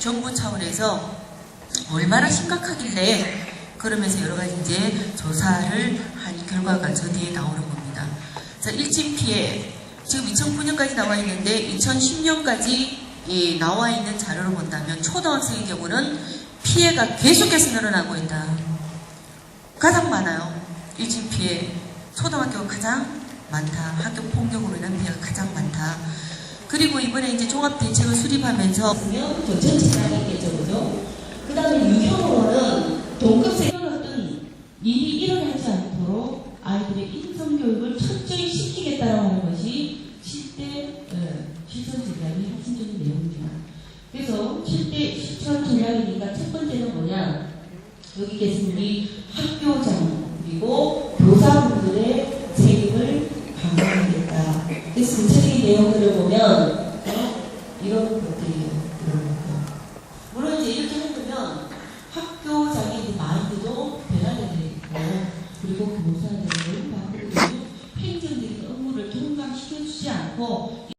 정부 차원에서 얼마나 심각하길래 그러면서 여러 가지 이제 조사를 한 결과가 저 뒤에 나오는 겁니다. 자, 일진 피해 지금 2009년까지 나와 있는데 2010년까지 나와 있는 자료를 본다면 초등학생의 경우는 피해가 계속해서 늘어나고 있다. 가장 많아요. 일진 피해. 초등학교가 가장 많다. 학교 폭력으로 인한 피해가 가장 많다. 그리고 이번에 이제 종합 대책을 수립하면서 보면 또 전체가 있겠죠? 그 다음에 유형으로는 동급생 어떤 일이 일어나지 않도록 아이들의 인성 교육을 철저히 시키겠다라고 하는 것이 7대 실천 전략의 핵심적인 내용입니다. 그래서 7대 실천 전략이니까 첫 번째는 뭐냐? 여기 계신 우리 학교장 그리고 교사분들의 책임을 그래서 구체적인 내용들을 보면 어, 이런 것들이에요. 이런 것들. 물론 이제 이렇게 해보면 학교장의 이제 마인드도 변화되고 그리고 교사들을 바꾸고 행정적인 업무를 통감시켜주지 않고